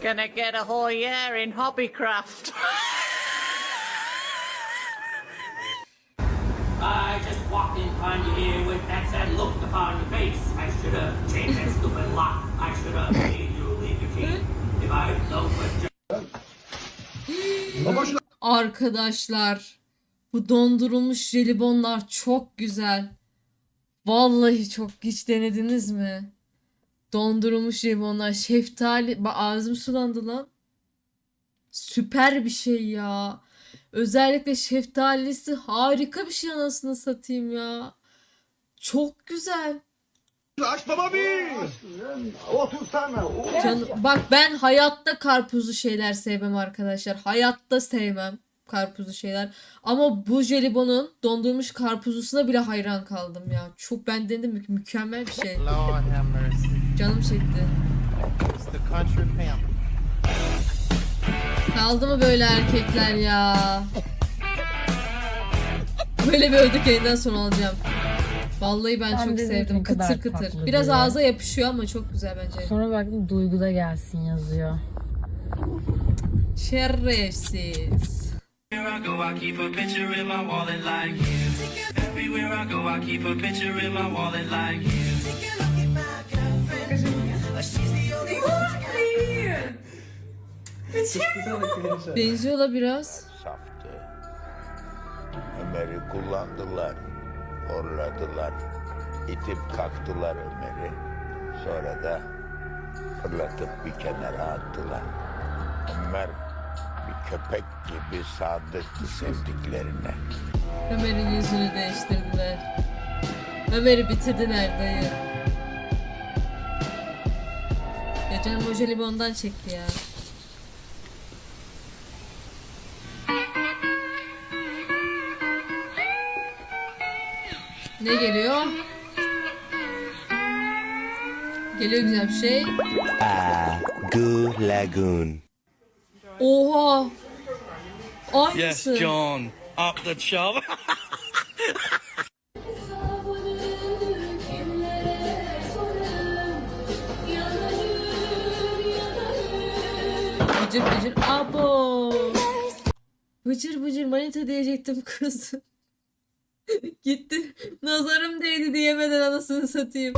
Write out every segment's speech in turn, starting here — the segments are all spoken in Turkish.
Gonna get a whole year in hobbycraft. I just walked in, find you here with that sad look upon your face. I should have changed that stupid lock. I should have made you leave your key. If I know what Arkadaşlar bu dondurulmuş jelibonlar çok güzel. Vallahi çok hiç denediniz mi? Dondurulmuş jelibonlar şeftali ağzım sulandı lan. Süper bir şey ya. Özellikle şeftalisi harika bir şey anasını satayım ya. Çok güzel. Aç baba bir. Otursana. Canım, bak ben hayatta karpuzlu şeyler sevmem arkadaşlar. Hayatta sevmem karpuzlu şeyler. Ama bu jelibonun dondurmuş karpuzlusuna bile hayran kaldım ya. Çok ben dedim mü- mükemmel bir şey. Canım çekti. It's the country family. Kaldı mı böyle erkekler ya? Böyle bir ödük elinden sonra alacağım. Vallahi ben, Ben çok de sevdim. kadar Kıtır kıtır. tatlı Biraz diye. ağza yapışıyor ama çok güzel bence. Sonra baktım duyguda gelsin yazıyor. Şerefsiz. Everywhere I go, I keep a picture in my wallet like you. Everywhere I go, I keep a picture in my wallet like you. Benziyor da biraz. Saftı. Ömer'i kullandılar. Horladılar. İtip kalktılar Ömer'i. Sonra da fırlatıp bir kenara attılar. Ömer bir köpek gibi sadıktı sevdiklerine. Ömer'in yüzünü değiştirdiler. Ömer'i bitirdiler dayı. Ya canım o jelibondan çekti ya. Ne geliyor? Geliyor güzel bir şey. Goo Lagoon. Oha! Aynısı. Yes, John, up the chub. Bıcır bıcır abo. Bıcır bıcır manita diyecektim kız. Gitti. Nazarım değdi diyemeden anasını satayım.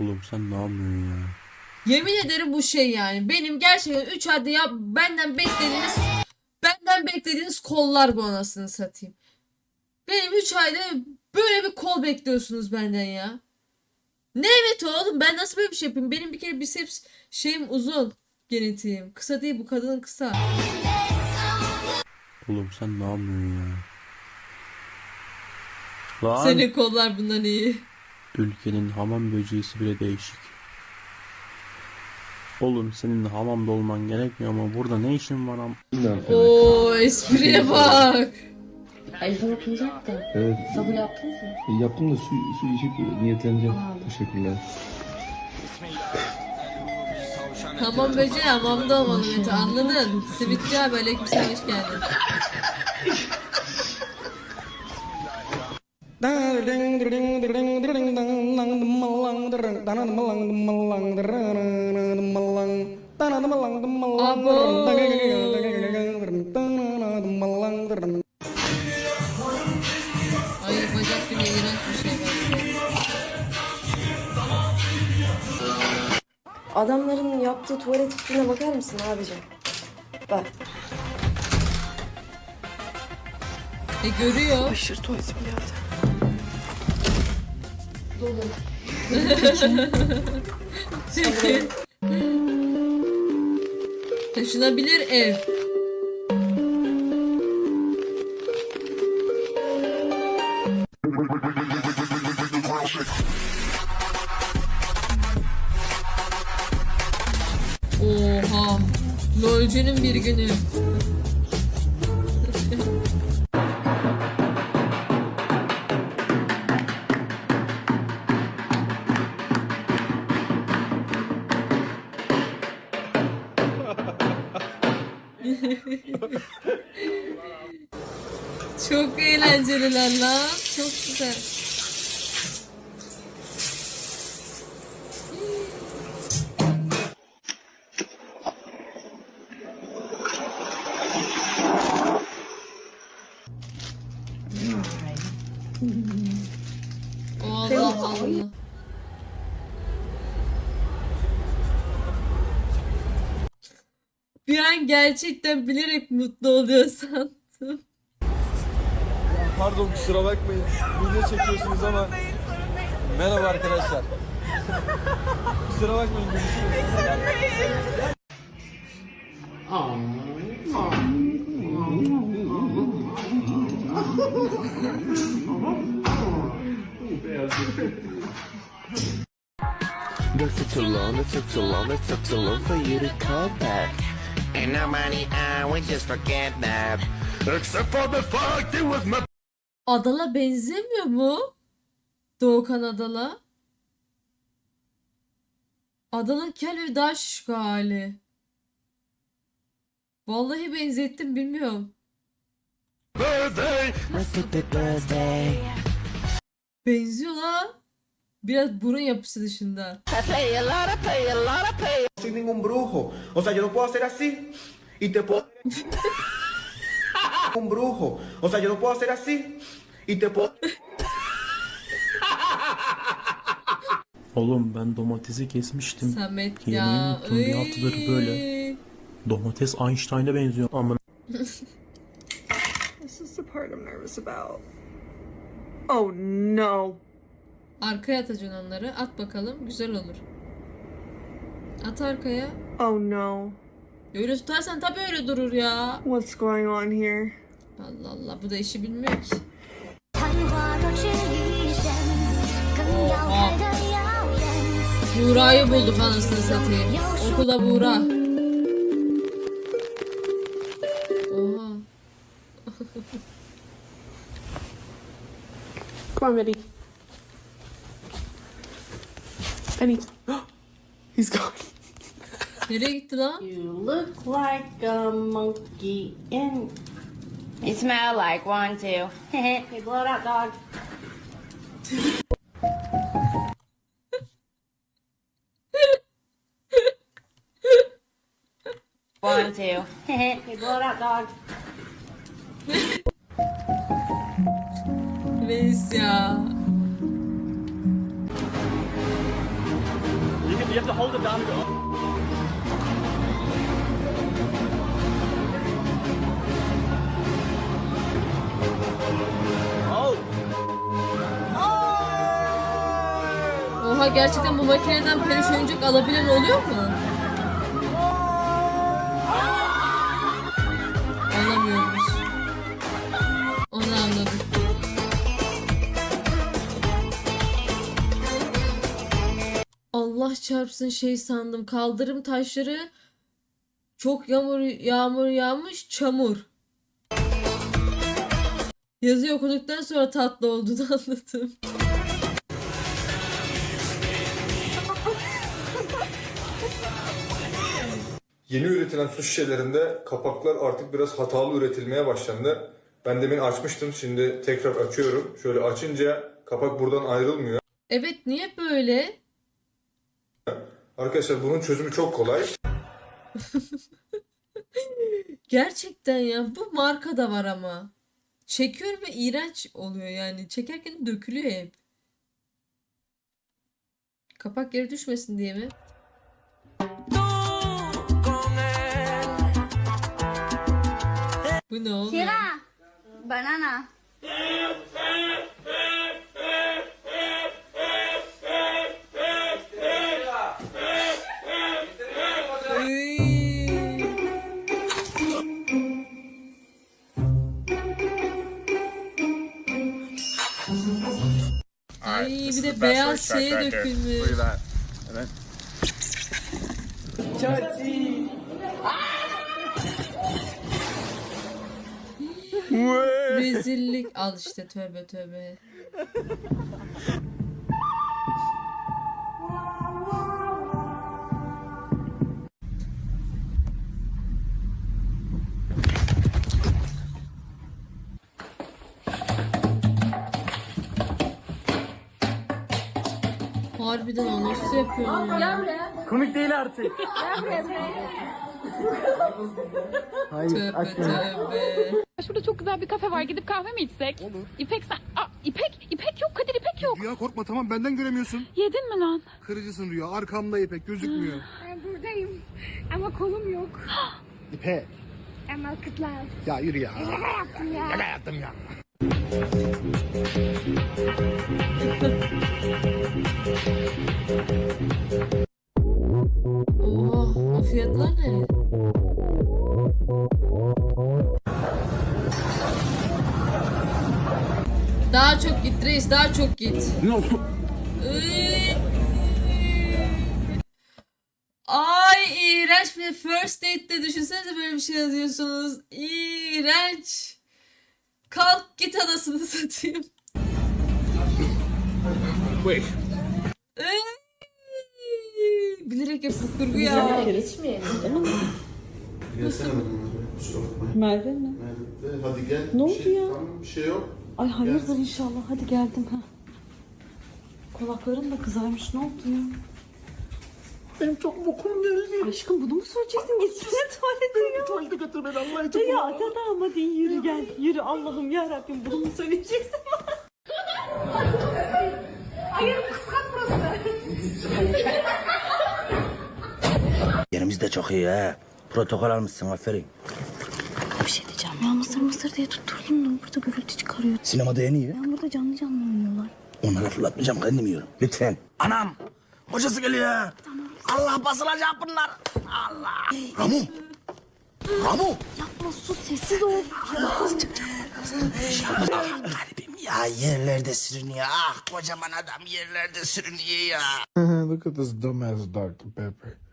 Oğlum sen ne yapıyorsun ya? Yemin ederim bu şey yani. Benim gerçekten 3 ayda ya benden beklediğiniz benden beklediğiniz kollar bu anasını satayım. Benim 3 ayda böyle bir kol bekliyorsunuz benden ya. Ne evet oğlum ben nasıl böyle bir şey yapayım? Benim bir kere biceps şeyim uzun genetiğim. Kısa değil bu kadının kısa. Oğlum sen ne yapıyorsun ya? Lan Senin kollar bundan iyi. ülkenin hamam böceğisi bile değişik. Oğlum senin hamamda olman gerekmiyor ama burada ne işin var am? Oo espriye bak. Elif'e bakılacak da. Evet. Sabun yaptınız mı? Yaptım da su, su içip niyetleneceğim. Teşekkürler. Hamam böceği hamamda olmalı Mete anladın? Simitçi abi aleykümselam hoş geldin. Ay Adamların yaptığı tuvalet üstüne bakar mısın abicim? Bak. E görüyor. Aşırı tuvaletim geldi. Peki. Taşınabilir ev. Çok eğlenceliler lan. Çok güzel. Gerçekten bilerek mutlu oluyor sandım. Pardon kusura bakmayın. Video çekiyorsunuz ama. Merhaba arkadaşlar. kusura bakmayın. görüşürüz. It took too long, it took too long, it took too long for you to come back. Ain't nobody, uh, we just forget that. Except for the fact it was my Adala benzemiyor mu? Doğukan Adala. Adal'ın kel ve daha şişko hali. Vallahi benzettim bilmiyorum. birthday. birthday. Benziyor la. Biraz burun yapısı dışında. soy ningún brujo. O sea, yo no puedo hacer así y te puedo. un brujo. O sea, yo no puedo hacer así y te puedo. Oğlum ben domatesi kesmiştim. Samet Yemeği ya. unuttum, bir haftadır böyle. Iy. Domates Einstein'a benziyor. Amına This is the part I'm nervous about. Oh no. Arkaya atacaksın onları. At bakalım. Güzel olur. At arkaya. Oh no. Öyle tutarsan tabii öyle durur ya. What's going on here? Allah Allah bu da işi bilmiyor ki. Buğra'yı bulduk anasını satayım. Okula Buğra. Oha. Comedy. On, Eddie. Eddie. He's gone. Nereye gitti lan? You look like a monkey and you smell like one too. hey, blow it out, dog. one two. hey, blow it out, dog. Reis ya. Oha gerçekten bu makineden peluş oyuncak alabilen oluyor mu? Çarpsın şey sandım. Kaldırım taşları çok yağmur yağmur yağmış çamur. Yazıyı okuduktan sonra tatlı olduğunu anladım. Yeni üretilen su şişelerinde kapaklar artık biraz hatalı üretilmeye başlandı. Ben demin açmıştım. Şimdi tekrar açıyorum. Şöyle açınca kapak buradan ayrılmıyor. Evet niye böyle? Arkadaşlar bunun çözümü çok kolay. Gerçekten ya bu marka da var ama. Çekiyorum ve iğrenç oluyor yani. Çekerken dökülüyor hep. Kapak geri düşmesin diye mi? Bu ne oluyor? Banana. De beyaz şeye dökülmüş. Rezillik. Al işte tövbe tövbe. Harbiden o nasıl yapıyor ya? Komik değil artık. Tövbe tövbe. Şurada çok güzel bir kafe var. Gidip kahve mi içsek? Olur. İpek sen... Aa, İpek, İpek yok. Kadir İpek yok. Rüya korkma tamam benden göremiyorsun. Yedin mi lan? Kırıcısın Rüya. Arkamda İpek gözükmüyor. Ben buradayım. Ama kolum yok. İpek. Ama kıtlar. Ya yürü ya. yaptım ya. Şaka yaptım ya. Oha o fiyatlar ne? Daha çok git reis daha çok git. Ay iğrenç bir first date'de düşünsenize böyle bir şey yazıyorsunuz. İğrenç. Kalk git anasını satayım. Iy. Bilerek hep bu kurgu ya. Merve mi? Hadi gel. Ne oldu ya? Tamam bir şey yok. Ay hayırdır inşallah. Hadi geldim ha. Kulakların da kızarmış. Ne oldu ya? Benim çok bokum geldi. Aşkım bunu mu söyleyeceksin? Gitsene tuvalete ya. Tuvalete götür beni Allah için. Ya tamam hadi yürü gel. Yürü Allah'ım ya Rabbim bunu mu söyleyeceksin? Yerimiz de çok iyi ha. Protokol almışsın aferin. Bir şey diyeceğim ya mısır mısır diye tutturdum da burada gürültü çıkarıyor. Sinemada en iyi. Ya burada canlı canlı oynuyorlar. Onlara fırlatmayacağım kendim yiyorum. Lütfen. Anam. Kocası geliyor. Allah basılacak bunlar. Allah. Ramu. Ramu. Yapma sus sessiz ol. Ah, garibim ya yerlerde sürünüyor. Ah kocaman adam yerlerde sürünüyor ya. Look at this dumbass Dr. Pepper.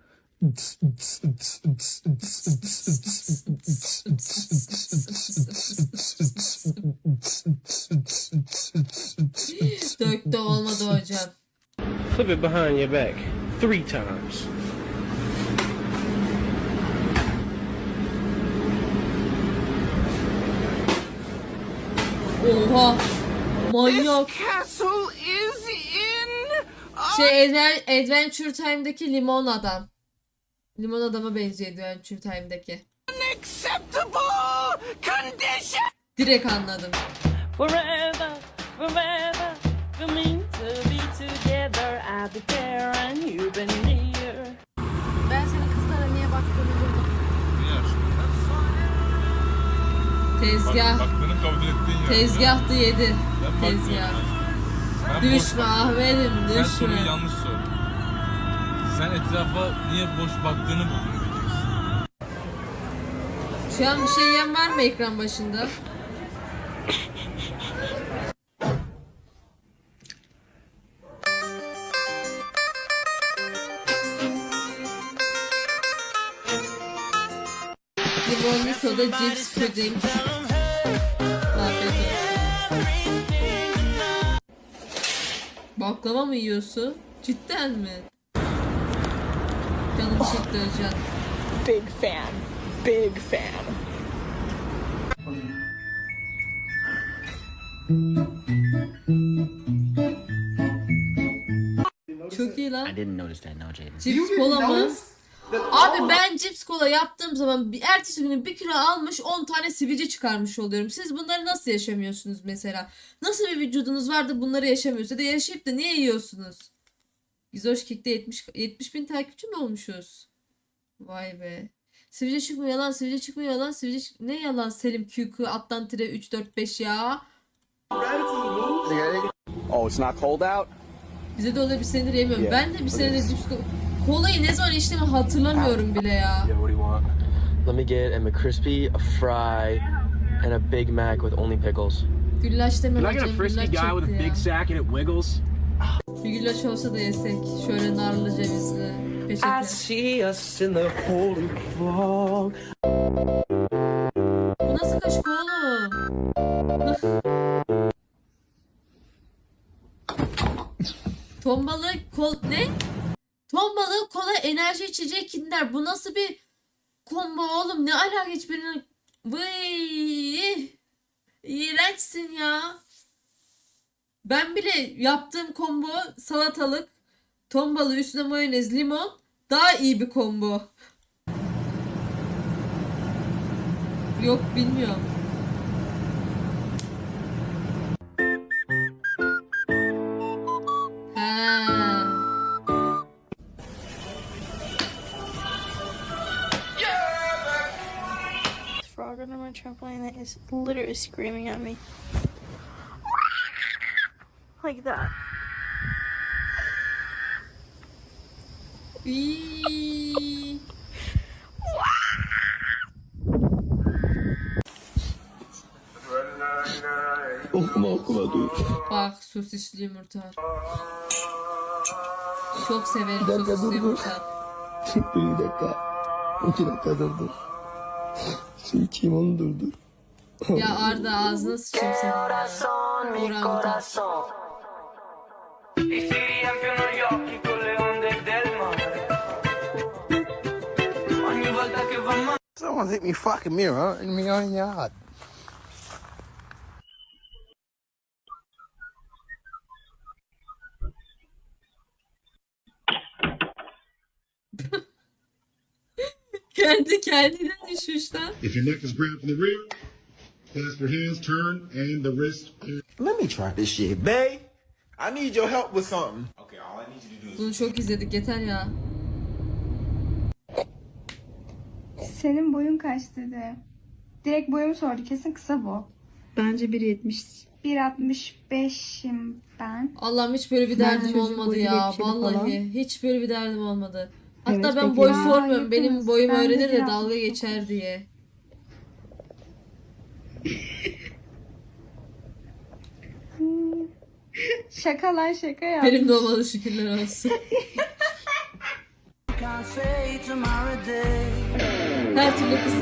Döktü olmadı hocam. Flip it behind your back. Three times. Oha. Manyak. Şey Adven- Adventure Time'daki limon adam. Limon adama benziyor Adventure Time'daki. Direkt anladım. Forever, forever, we mean to be together. I'll be there and you've been near. Ben senin kızlara niye baktığını buldum. Tezgah. Baktığını kabul ettin ya. Tezgahtı yedi. Ben. Tezgah. Ben Düşme Ahmet'im Sen soruyu düşme. yanlış sor. Sen etrafa niye boş baktığını buldun diyeceksin. Şu an bir şey yiyen var mı ekran başında? Limonlu soda, cips, puding. Baklava mı yiyorsun? Cidden mi? Özcan. Big fan, big fan. Çok iyi lan. didn't notice that no Jaden. Cips kola mı? Abi ben cips kola yaptığım zaman bir ertesi günü bir kilo almış 10 tane sivilce çıkarmış oluyorum. Siz bunları nasıl yaşamıyorsunuz mesela? Nasıl bir vücudunuz var da bunları yaşamıyorsunuz? Ya da yaşayıp da niye yiyorsunuz? Gizoş Kick'te 70, 70 bin takipçi mi olmuşuz? Vay be. Sivilce çıkmıyor yalan, sivilce çıkmıyor yalan, sivilce çık- Ne yalan Selim QQ alttan tire 3 4 5 ya. Oh, it's not cold out? Bize de öyle bir senedir yemiyorum. Ben de bir senedir kola... Kolayı ne zaman içtiğimi hatırlamıyorum bile ya. what do you want? Let me get a McCrispy, a fry, and a Big Mac with only pickles. Güllaç deme hocam. Güllaç çekti ya. sack and it wiggles? Bir güllaç olsa da yesek. Şöyle narlı cevizli. Peçete. see us in the holy fog. Bu nasıl kaşık oğlum? Ton balığı kol... Ne? Ton balığı kola enerji içeceği kinder. Bu nasıl bir combo oğlum? Ne alaka hiçbirinin... Vıy! İğrençsin ya. Ben bile yaptığım combo salatalık, ton balığı üstüne mayonez, limon daha iyi bir combo. Yok bilmiyorum. frog under my trampoline that is literally screaming at me. Like that. İyi. Okuma okuma dur. Bak sosisli yumurta. Çok severim dakika, sosisli dur, dur. yumurta. bir dakika. İki dakika dur dur. Su içeyim onu dur dur. Ya Arda ağzına sıçayım senin ya. Orangutan. Someone hit me fucking mirror in my own yard. Kendi kendine düşmüş lan. If your neck is grabbed from the rear, clasp your hands, turn, and the wrist. Let me try this shit, babe. I need your help with something. Okay, all I need you to do is Bunu çok izledik yeter ya. Senin boyun kaç dedi. Direkt boyumu sordu. Kesin kısa bu. Bence 1.70. 1.65'im ben. Allah'ım hiç böyle bir Ben derdim çocuk olmadı boyu ya. Vallahi falan. hiç böyle bir derdim olmadı. Hatta Evet, ben peki. boy Aa, sormuyorum. Benim yakınız. boyumu Ben de öğrenir de biraz- dalga geçer diye. Şaka lan şaka ya. Benim de olmadı şükürler olsun. Her türlü kız.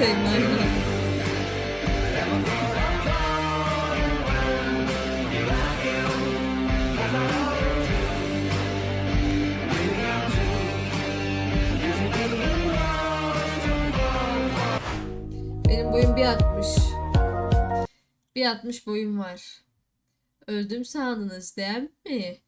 Benim boyum 1.60. 1.60 boyum var. Öldüm sandınız değil mi?